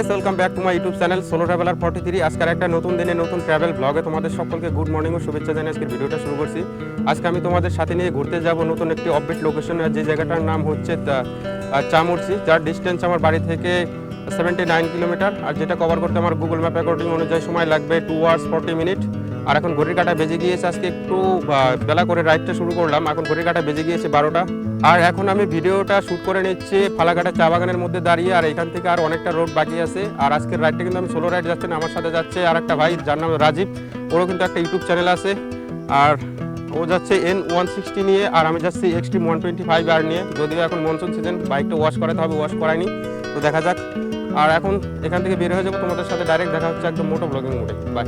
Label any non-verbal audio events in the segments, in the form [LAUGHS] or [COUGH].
Guys welcome back to my YouTube channel solo traveller forty three আজকের একটা নতুন দিনে নতুন ট্রাভেল ব্লগে তোমাদের সকলকে গুড মর্নিং ও শুভেচ্ছা জানিয়ে আজকের ভিডিওটা শুরু করছি। আজকে আমি তোমাদের সাথে নিয়ে ঘুরতে যাব নতুন একটি অপডেট লোকেশন যে জায়গাটার নাম হচ্ছে চামুরসি যার ডিস্টেন্স আমার বাড়ি থেকে সেভেন্টি নাইন কিলোমিটার আর যেটা কভার করতে আমার গুগল ম্যাপ অ্যাকর্ডিং অনুযায়ী সময় লাগবে টু আওয়ার্স ফর্টি মিনিট আর এখন ঘড়ির কাটা বেজে গিয়েছে, আজকে একটু বেলা করে রাইডটা শুরু করলাম। এখন ঘড়ির কাটা বেজে গিয়েছে বারোটা। আর এখন আমি ভিডিওটা শ্যুট করে নিচ্ছি ফালাকাটা চা বাগানের মধ্যে দাঁড়িয়ে, আর এখান থেকে আর অনেকটা রোড বাকি আছে। আর আজকের রাইডটা কিন্তু আমি সোলো রাইড যাচ্ছি না, আমার সাথে যাচ্ছে আর একটা ভাই, যার নাম রাজীব। ওরও কিন্তু একটা ইউটিউব চ্যানেল আছে। আর ও যাচ্ছে এন ওয়ান সিক্সটি নিয়ে, আর আমি যাচ্ছি এক্সট্রিম ওয়ান টোয়েন্টি ফাইভ আর নিয়ে। যদিও এখন মনসুন সিজন বাইকটা ওয়াশ করাতে হবে ওয়াশ করায়নি। তো দেখা যাক। আর এখন এখান থেকে বের হয়ে যাব তোমাদের সাথে ডাইরেক্ট দেখা হচ্ছে একদম মোটো ব্লগিং মোডে বাই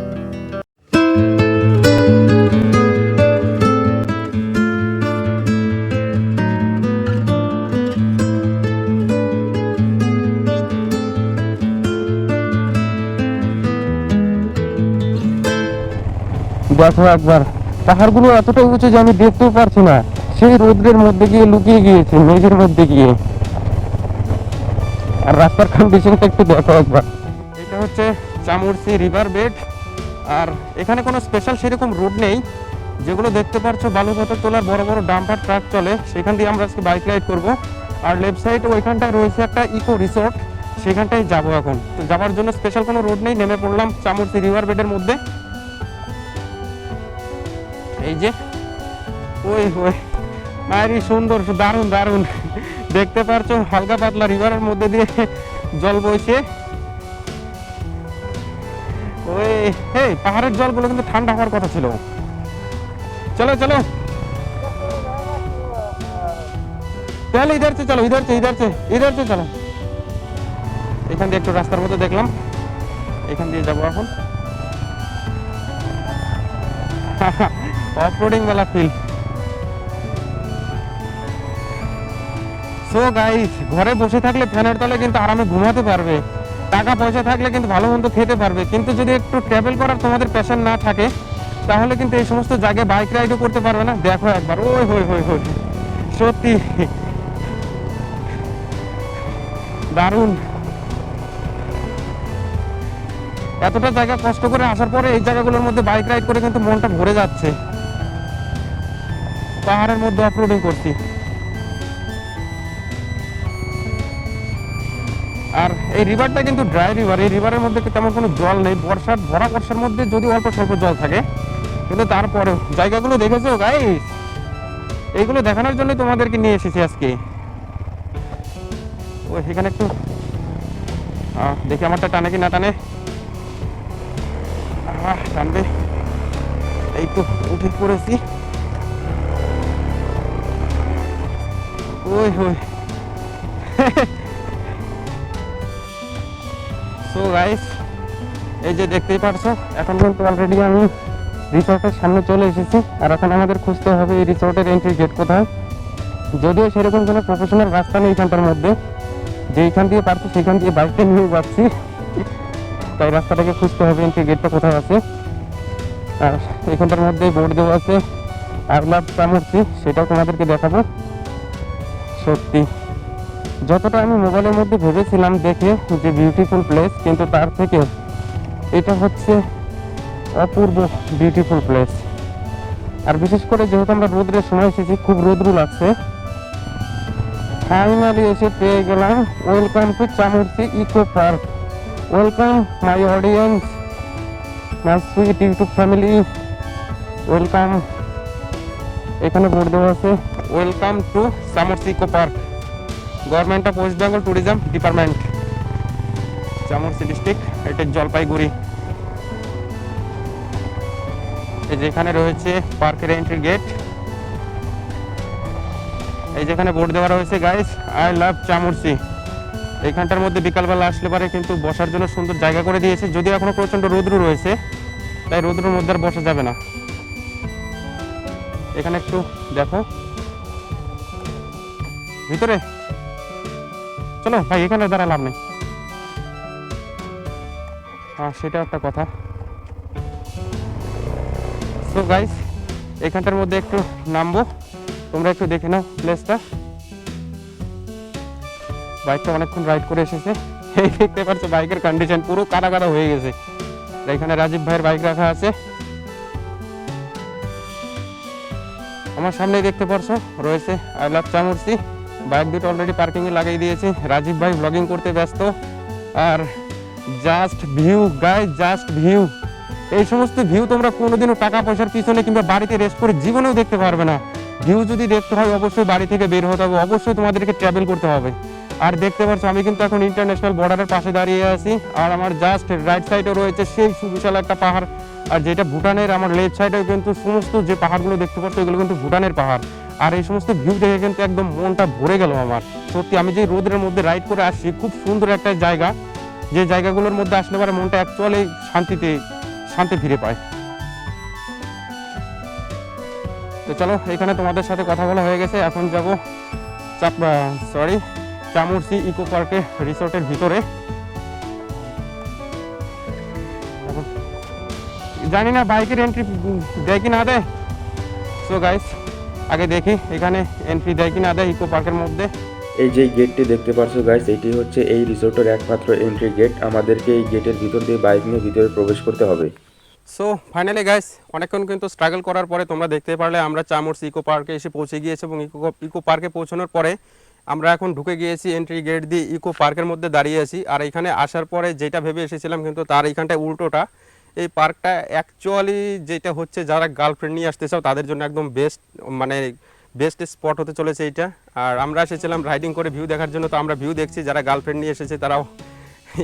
দেখো একবার পাহাড়গুলো এতটা উঁচু যে আমি দেখতেও পারছি না। সেই রোদ্রের মধ্যে গিয়ে লুকিয়ে গিয়েছে, মেঘের মধ্যে গিয়ে। আর রাস্তার কন্ডিশনটা একটু দেখো একবার। এটা হচ্ছে চামুরসি রিভার বেড আর এখানে কোনো স্পেশাল সেরকম রোড নেই। যেগুলো দেখতে পাচ্ছ বালুঘাটে তোলার বড় বড় ডাম্পার ট্রাক চলে। সেখান দিয়ে আমরা আজকে বাইক রাইড করব। আর লেফট সাইড ওইখানটায় রয়েছে একটা ইকো রিসোর্ট সেখানটায় যাব এখন। তো যাওয়ার জন্য স্পেশাল কোনো রোড নেই, নেমে পড়লাম চামুরসি রিভার বেডের মধ্যে। এই যে, ওই ওই মায়েরই সুন্দর, দারুণ দারুণ। দেখতে পারছ, হালকা পাতলা রিভারের মধ্যে দিয়ে জল বইছে। ওই হে পাহাড়ের জলগুলো কিন্তু ঠান্ডা হওয়ার কথা ছিল। চলো চলো। চলো ইধার চে চলো, ইধার চে ইধার চে ইধার চে চলো। এখান দিয়ে একটু রাস্তার মধ্যে দেখলাম। এখান দিয়ে যাব এখন। [LAUGHS] রোডিং वाला ফিল সো গাইস ঘরে বসে থাকলে ফ্যানের তলে কিন্তু আরামে ঘুমাতে পারবে। টাকা পয়সা থাকলে কিন্তু ভালো মন্দ খেতে পারবে। কিন্তু যদি একটু ট্রাভেল করার তোমাদের প্যাশন না থাকে, তাহলে কিন্তু এই সমস্ত জায়গায় বাইক রাইডও করতে পারবে না। দেখো একবার। ওই হই হই হই সত্যি। দারুণ। এতটা জায়গা কষ্ট করে আসার পরে এই জায়গাগুলোর মধ্যে বাইক রাইড করে কিন্তু মনটা ভরে যাচ্ছে। পাহাড়ের মধ্যে অফরোডিং করছি। আর এই রিভারটা কিন্তু ড্রাই রিভার এই রিভারের মধ্যে তেমন কোনো জল নেই। বর্ষার, ভরা বর্ষার মধ্যে যদি অল্প স্বল্প জল থাকে, কিন্তু তারপরেও, জায়গাগুলো দেখেছ গাইস এইগুলো দেখানোর জন্যই তোমাদেরকে নিয়ে এসেছি আজকে। ও সেখানে একটু দেখি আমারটা টানে কি না টানে। টানবে। এই তো, উঠে পড়েছি। ওই ওই সো গাইস এই যে দেখতেই পারছ এখন কিন্তু অলরেডি আমি রিসর্টের সামনে চলে এসেছি, আর এখন আমাদের খুঁজতে হবে এই রিসর্টের এন্ট্রি গেট কোথায়। যদিও সেরকম কোনো প্রফেশনাল রাস্তা নেই এখানটার মধ্যে, যেইখান দিয়ে পারছি সেখান দিয়ে বাইকটা নিয়ে যাচ্ছি। তাই রাস্তাটাকে খুঁজতে হবে এন্ট্রি গেটটা কোথায় আছে। আর এখানটার মধ্যে বোর্ড দেওয়া আছে, আর লাভ চামড়ছি সেটাও তোমাদেরকে দেখাবো। সত্যি। যতটা আমি মোবাইলের মধ্যে ভেবেছিলাম দেখে যে বিউটিফুল প্লেস কিন্তু তার থেকে এটা হচ্ছে অপূর্ব বিউটিফুল প্লেস আর বিশেষ করে যেহেতু আমরা রোদ্রের সময় এসেছি, খুব রোদ্রু লাগছে। ফাইনালি এসে পেয়ে গেলাম welcome to Chamurchi eco park welcome my audience my sweet YouTube family welcome এখানে বোর্ড দেওয়া আছে। Welcome to Chamurchi eco park government of West Bengal tourism department Chamurchi district এটা জলপাইগুড়ি এই যেখানে রয়েছে পার্কের এন্ট্রি গেট এই যেখানে বোর্ড দেওয়া রয়েছে গাইস আই লাভ চামুরসি এইখানটার মধ্যে বিকালবেলা আসলে পারে কিন্তু বসার জন্য সুন্দর জায়গা করে দিয়েছে। যদিও এখনও প্রচণ্ড রৌদ্র রয়েছে, তাই রৌদ্রের মধ্যে আর বসা যাবে না। এখানে একটু দেখো। ভিতরে? চলো, ভাই, এখানে দাঁড়া, লাভ নেই। হ্যাঁ সেটা একটা কথা। সো গাইস এখানটার মধ্যে একটু নামবো। তোমরা একটু দেখে নাও প্লেসটা বাইকটা অনেকক্ষণ রাইড করে এসেছে। এই দেখতে পাচ্ছ বাইকের কন্ডিশন পুরো কাদা কাদা হয়ে গেছে। এখানে রাজীব ভাইয়ের বাইক রাখা আছে। আমার সামনে দেখতে পারছ, রয়েছে আই লাভ চামুরসি বাইক দুটো অলরেডি পার্কিংয়ে লাগিয়ে দিয়েছি। রাজীব ভাই ব্লগিং করতে ব্যস্ত। আর just view guy just view এই সমস্ত ভিউ তোমরা কোনোদিনও টাকা পয়সার পিছনে কিংবা বাড়িতে রেস্ট করে জীবনেও দেখতে পারবে না। ভিউ যদি দেখতে হয়, অবশ্যই বাড়ি থেকে বের হতে হবে। অবশ্যই তোমাদেরকে ট্রাভেল করতে হবে। আর দেখতে পাচ্ছ আমি কিন্তু এখন ইন্টারন্যাশনাল বর্ডারের পাশে দাঁড়িয়ে আছি। আর আমার জাস্ট রাইট সাইডে রয়েছে সেই সুবিশাল একটা পাহাড়। আর যেটা ভুটানের আমার লেফট সাইডেও কিন্তু সমস্ত যে পাহাড়গুলো দেখতে পাচ্ছ, এগুলো কিন্তু ভুটানের পাহাড়। আর এই সমস্ত ভিউ দেখে কিন্তু একদম মনটা ভরে গেল আমার। সত্যি, আমি যে রোদের মধ্যে রাইড করে আসছি, খুব সুন্দর একটা জায়গা। যে জায়গাগুলোর মধ্যে আসলে পরে মনটা অ্যাকচুয়ালি শান্তিতে, শান্তি ফিরে পায়। তো চলো, এখানে তোমাদের সাথে কথা বলা হয়ে গেছে। এখন যাব সরি চামুরসি ইকো পার্কে রিসোর্টের ভিতরে। জানি না বাইকের এন্ট্রি দেয় কি না দেয় সো গাইস আগে দেখি এখানে এন্ট্রি দেয় কি না দেয় ইকো পার্কের মধ্যে। এই যে গেটটি দেখতে পাচ্ছ গাইস এটি হচ্ছে এই রিসোর্টের একমাত্র এন্ট্রি গেট আমাদেরকে এই গেটের ভিতর দিয়ে বাইক নিয়ে ভিতরে প্রবেশ করতে হবে। সো ফাইনালি গাইস অনেকক্ষণ কিন্তু স্ট্রাগল করার পরে তোমরা দেখতে পারলে আমরা চামড়স ইকো পার্কে এসে পৌঁছে গিয়েছি এবং ইকো ইকো পার্কে পৌঁছানোর পরে আমরা এখন ঢুকে গিয়েছি এন্ট্রি গেট দিয়ে ইকো পার্কের মধ্যে দাঁড়িয়ে আছি। আর এখানে আসার পরে যেটা ভেবে এসেছিলাম কিন্তু তার এইখানটায় উল্টোটা। এই পার্কটা অ্যাকচুয়ালি যেটা হচ্ছে যারা গার্লফ্রেন্ড নিয়ে আসতে চাও, তাদের জন্য একদম বেস্ট মানে বেস্ট স্পট হতে চলেছে এইটা। আর আমরা এসেছিলাম রাইডিং করে ভিউ দেখার জন্য, তো আমরা ভিউ দেখছি যারা গার্লফ্রেন্ড নিয়ে এসেছে, তারাও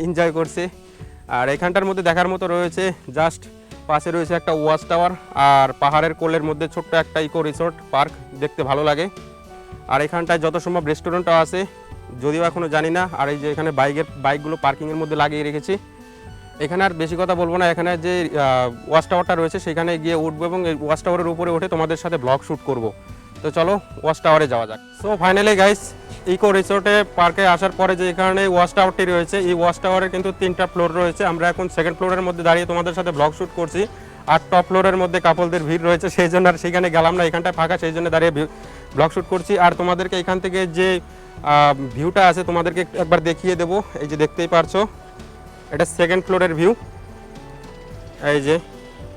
এনজয় করছে। আর এখানটার মধ্যে দেখার মতো রয়েছে জাস্ট পাশে রয়েছে একটা ওয়াচ টাওয়ার আর পাহাড়ের কোলের মধ্যে ছোট্ট একটা ইকো রিসোর্ট পার্ক দেখতে ভালো লাগে। আর এখানটায় যত সম্ভব রেস্টুরেন্টও আছে, যদিও এখনও জানি না, আর এই যে এখানে বাইকের, বাইকগুলো পার্কিংয়ের মধ্যে লাগিয়ে রেখেছি। এখানে আর বেশি কথা বলব না। এখানে যে ওয়াচ টাওয়ারটা রয়েছে, সেখানে গিয়ে উঠবো এবং এই ওয়াচ টাওয়ারের উপরে উঠে তোমাদের সাথে ব্লগ শ্যুট করব। তো চলো ওয়াচ টাওয়ারে যাওয়া যাক। সো ফাইনালি গাইস ইকো রিসোর্টে পার্কে আসার পরে যে এখানে ওয়াচ টাওয়ারটি রয়েছে, এই ওয়াচ টাওয়ারের কিন্তু তিনটা ফ্লোর রয়েছে। আমরা এখন সেকেন্ড ফ্লোরের মধ্যে দাঁড়িয়ে তোমাদের সাথে ব্লগ শ্যুট করছি। আর টপ ফ্লোরের মধ্যে কাপলদের ভিড় রয়েছে, সেই জন্য আর সেখানে গেলাম না, এখানটায় ফাঁকা, সেই জন্য দাঁড়িয়ে ব্লগ শ্যুট করছি। আর তোমাদেরকে এখান থেকে যে ভিউটা আছে, তোমাদেরকে একবার দেখিয়ে দেবো। এই যে দেখতেই পারছ এটা সেকেন্ড ফ্লোরের ভিউ এই যে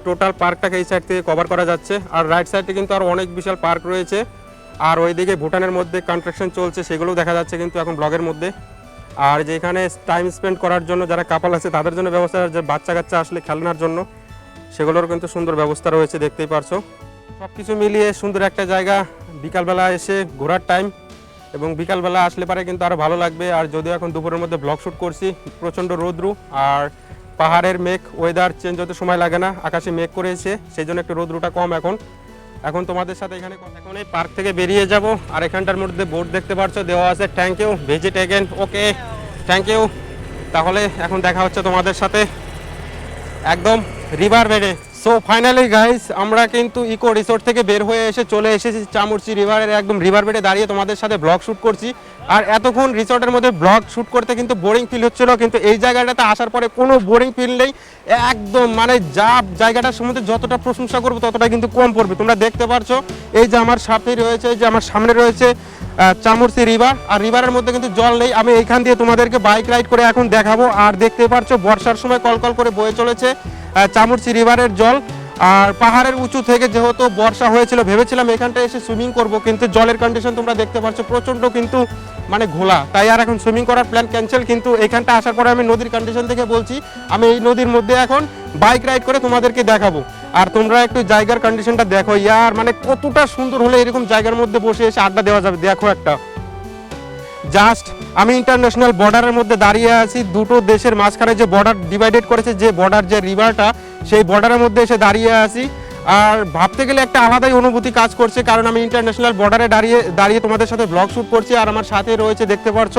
টোটাল পার্কটাকে এই সাইড থেকে কভার করা যাচ্ছে। আর রাইট সাইডে কিন্তু আর অনেক বিশাল পার্ক রয়েছে। আর ওইদিকে ভুটানের মধ্যে কনস্ট্রাকশন চলছে, সেগুলোও দেখা যাচ্ছে কিন্তু এখন ব্লগের মধ্যে। আর যে এখানে টাইম স্পেন্ড করার জন্য যারা কাপাল আছে, তাদের জন্য ব্যবস্থা যে বাচ্চা কাচ্চা আসলে খেলনার জন্য। সেগুলোর কিন্তু সুন্দর ব্যবস্থা রয়েছে, দেখতেই পারছ। সব কিছু মিলিয়ে সুন্দর একটা জায়গা। বিকালবেলা এসে ঘোরার টাইম এবং বিকালবেলা আসলে পারে কিন্তু আরও ভালো লাগবে। আর যদিও এখন দুপুরের মধ্যে ব্লগ শ্যুট করছি, প্রচণ্ড রোদ্রু আর পাহাড়ের মেঘ ওয়েদার চেঞ্জ হতে সময় লাগে না। আকাশে মেঘ করেছে সেই জন্য একটু রোদ্রুটা কম এখন। এখন তোমাদের সাথে এখানে এখন এই পার্ক থেকে বেরিয়ে যাব। আর এখানটার মধ্যে বোর্ড দেখতে পাচ্ছ দেওয়া আছে thank you visit again okay thank you তাহলে এখন দেখা হচ্ছে তোমাদের সাথে। একদম রিভার বেডে সো ফাইনালি গাইস আমরা কিন্তু ইকো রিসোর্ট থেকে বের হয়ে এসে চলে এসেছি চামুরচি রিভারের একদম রিভার বেডে দাঁড়িয়ে তোমাদের সাথে ব্লগ শ্যুট করছি। আর এতক্ষণ রিসোর্টের মধ্যে ব্লগ শ্যুট করতে কিন্তু বোরিং ফিল হচ্ছিল, কিন্তু এই জায়গাটাতে আসার পরে কোনো বোরিং ফিল নেই। একদম মানে যা জায়গাটার সম্বন্ধে যতটা প্রশংসা করব ততটা কিন্তু কম পড়বে। তোমরা দেখতে পারছ, এই যে আমার সাথেই রয়েছে যে আমার সামনে রয়েছে চামুরসি রিভার আর রিভারের মধ্যে কিন্তু জল নেই। আমি এইখান দিয়ে তোমাদেরকে বাইক রাইড করে এখন দেখাবো। আর দেখতে পারছ, বর্ষার সময় কলকল করে বয়ে চলেছে চামুরসি রিভারের জল। আর পাহাড়ের উঁচু থেকে যেহেতু বর্ষা হয়েছিল, ভেবেছিলাম এখানটায় এসে সুইমিং করব, কিন্তু জলের কন্ডিশন তোমরা দেখতে পাচ্ছ প্রচণ্ড কিন্তু মানে ঘোলা। তাই আর এখন সুইমিং করার প্ল্যান ক্যান্সেল কিন্তু এখানটা আসার পরে আমি নদীর কন্ডিশন থেকে বলছি, আমি এই নদীর মধ্যে এখন বাইক রাইড করে তোমাদেরকে দেখাবো। আর তোমরা একটু জায়গার কন্ডিশনটা দেখো। ইয়ার মানে কতটা সুন্দর হলে এরকম জায়গার মধ্যে বসে এসে আড্ডা দেওয়া যাবে? দেখো একটা। জাস্ট আমি ইন্টারন্যাশনাল বর্ডারের মধ্যে দাঁড়িয়ে আছি। দুটো দেশের মাঝখানে যে বর্ডার ডিভাইডেড করেছে, যে বর্ডার যে রিভারটা সেই বর্ডারের মধ্যে এসে দাঁড়িয়ে আছি। আর ভাবতে গেলে একটা আলাদাই অনুভূতি কাজ করছে, কারণ আমি ইন্টারন্যাশনাল বর্ডারে দাঁড়িয়ে দাঁড়িয়ে তোমাদের সাথে ব্লগ শ্যুট করছি। আর আমার সাথে রয়েছে, দেখতে পারছ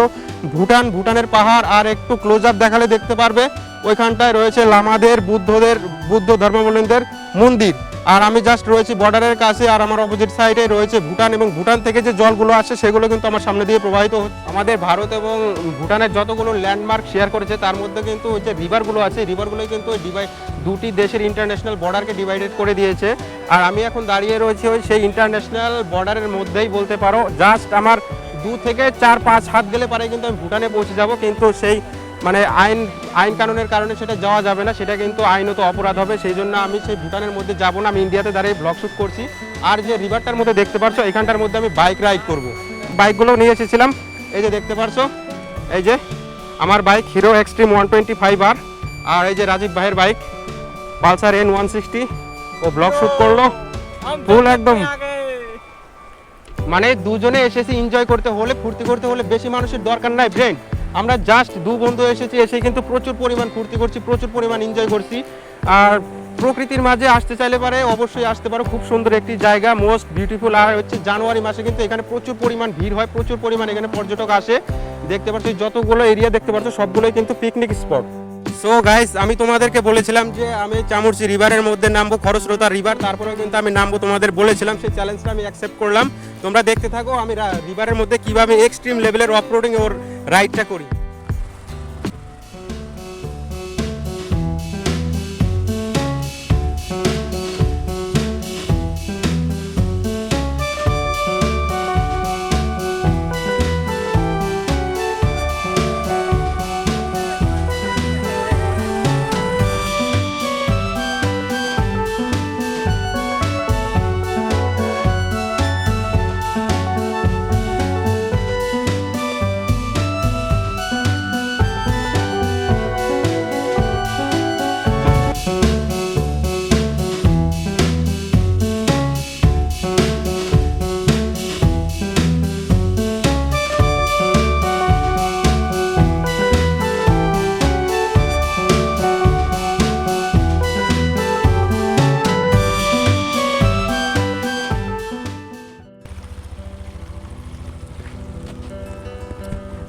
ভুটান। ভুটানের পাহাড়, আর একটু ক্লোজ আপ দেখালে দেখতে পারবে। ওইখানটায় রয়েছে লামাদের, বুদ্ধদের, বুদ্ধ ধর্মাবলম্বীদের মন্দির। আর আমি জাস্ট রয়েছি বর্ডারের কাছে, আর আমার অপোজিট সাইডে রয়েছে ভুটান এবং ভুটান থেকে যে জলগুলো আসে সেগুলো কিন্তু আমার সামনে দিয়ে প্রবাহিত হচ্ছে। আমাদের ভারত এবং ভুটানের যতগুলো ল্যান্ডমার্ক শেয়ার করেছে, তার মধ্যে কিন্তু ওই যে রিভারগুলো আছে রিভারগুলোই কিন্তু ওই ডিভাইড দুটি দেশের ইন্টারন্যাশনাল বর্ডারকে ডিভাইডেড করে দিয়েছে। আর আমি এখন দাঁড়িয়ে রয়েছি ওই সেই ইন্টারন্যাশনাল বর্ডারের মধ্যেই বলতে পারো। জাস্ট আমার দু থেকে চার পাঁচ হাত গেলে পারে কিন্তু আমি ভুটানে পৌঁছে যাব, কিন্তু সেই মানে আইন আইন কানুনের কারণে সেটা যাওয়া যাবে না, সেটা কিন্তু আইনত অপরাধ হবে, সেই জন্য আমি সেই ভুটানের মধ্যে যাব না, আমি ইন্ডিয়াতে দাঁড়িয়ে ব্লগ শ্যুট করছি। আর যে রিভারটার মধ্যে দেখতে পারছ, এখানটার মধ্যে আমি বাইক রাইড করব। বাইকগুলো নিয়ে এসেছিলাম, এই যে দেখতে পারছ, এই যে আমার bike Hero Xtreme one twenty five আর আর এই যে রাজীব ভাইয়ের bike Pulsar N one sixty ও ব্লগ শ্যুট করল। ফুল একদম। মানে দুজনে এসেছি এনজয় করতে হলে, ফুর্তি করতে হলে বেশি মানুষের দরকার নাই ফ্রেন্ড আমরা জাস্ট দু বন্ধু এসেছি, এসে কিন্তু প্রচুর পরিমাণ ফুর্তি করছি, প্রচুর পরিমাণ এনজয় করছি। আর প্রকৃতির মাঝে আসতে চাইলে পারে, অবশ্যই আসতে পারো। খুব সুন্দর একটি জায়গা মোস্ট বিউটিফুল আর হচ্ছে জানুয়ারি মাসে কিন্তু এখানে প্রচুর পরিমাণ ভিড় হয়, প্রচুর পরিমাণ এখানে পর্যটক আসে। দেখতে পাচ্ছি যতগুলো এরিয়া দেখতে পাচ্ছ, সবগুলোই কিন্তু পিকনিক স্পট সো গাইস আমি তোমাদেরকে বলেছিলাম যে আমি চামুরচি রিভারের মধ্যে নামবো, খরস্রোতা রিভার। তারপরেও কিন্তু আমি নামবো তোমাদের বলেছিলাম, সেই চ্যালেঞ্জটা আমি অ্যাকসেপ্ট করলাম। তোমরা দেখতে থাকো, আমি রিভারের মধ্যে কীভাবে এক্সট্রিম লেভেলের অফরোডিং ওর রাইডটা করি।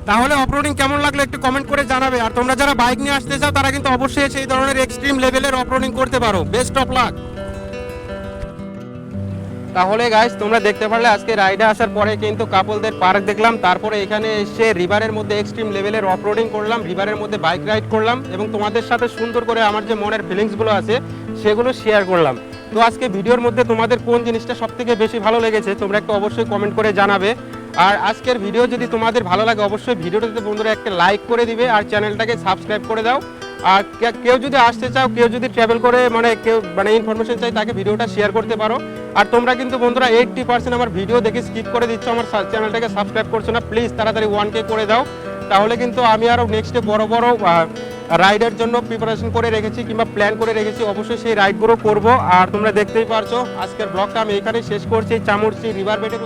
তাহলে অফরোডিং কেমন লাগল একটু কমেন্ট করে জানাবে। আর তোমরা যারা বাইক নিয়ে আসতে চাও, তারা কিন্তু অবশ্যই সেই ধরনের এক্সট্রিম লেভেলের অফরোডিং করতে পারো। বেস্ট অফ লাক তাহলে গাইস তোমরা দেখতে পারলে আজকে রাইডে আসার পরে কিন্তু কাপলদের পার্ক দেখলাম। তারপরে এখানে এসে রিভারের মধ্যে এক্সট্রিম লেভেলের অফরোডিং করলাম। রিভারের মধ্যে বাইক রাইড করলাম এবং তোমাদের সাথে সুন্দর করে আমার যে মনের ফিলিংসগুলো আছে, সেগুলো শেয়ার করলাম। তো আজকে ভিডিওর মধ্যে তোমাদের কোন জিনিসটা সব থেকে বেশি ভালো লেগেছে, তোমরা একটু অবশ্যই কমেন্ট করে জানাবে। আর আজকের ভিডিও যদি তোমাদের ভালো লাগে, অবশ্যই ভিডিওটাতে বন্ধুরা একটা লাইক করে দিবে আর চ্যানেলটাকে সাবস্ক্রাইব করে দাও। আর কেউ যদি আসতে চাও, কেউ যদি ট্রাভেল করে মানে কেউ মানে ইনফরমেশন চাই, তাকে ভিডিওটা শেয়ার করতে পারো। আর তোমরা কিন্তু বন্ধুরা এইটটি পার্সেন্ট আমার ভিডিও দেখে স্কিপ করে দিচ্ছ, আমার চ্যানেলটাকে সাবস্ক্রাইব করছ না প্লিজ তাড়াতাড়ি ওয়ান কে করে দাও। তাহলে কিন্তু আমি আরও নেক্সটে বড় বড় রাইডের জন্য প্রিপারেশন করে রেখেছি কিংবা প্ল্যান করে রেখেছি, অবশ্যই সেই রাইডগুলো করব। আর তোমরা দেখতেই পারছ, আজকের ব্লগটা আমি এখানে শেষ করছি চামুরচি রিভার বেডের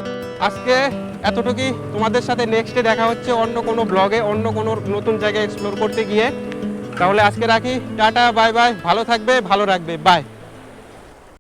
আজকে এতটুকুই তোমাদের সাথে নেক্সটে দেখা হচ্ছে অন্য কোনো ব্লগে অন্য কোনো নতুন জায়গায় এক্সপ্লোর করতে গিয়ে। তাহলে আজকে রাখি, টাটা বাই বাই ভালো থাকবে, ভালো রাখবে বাই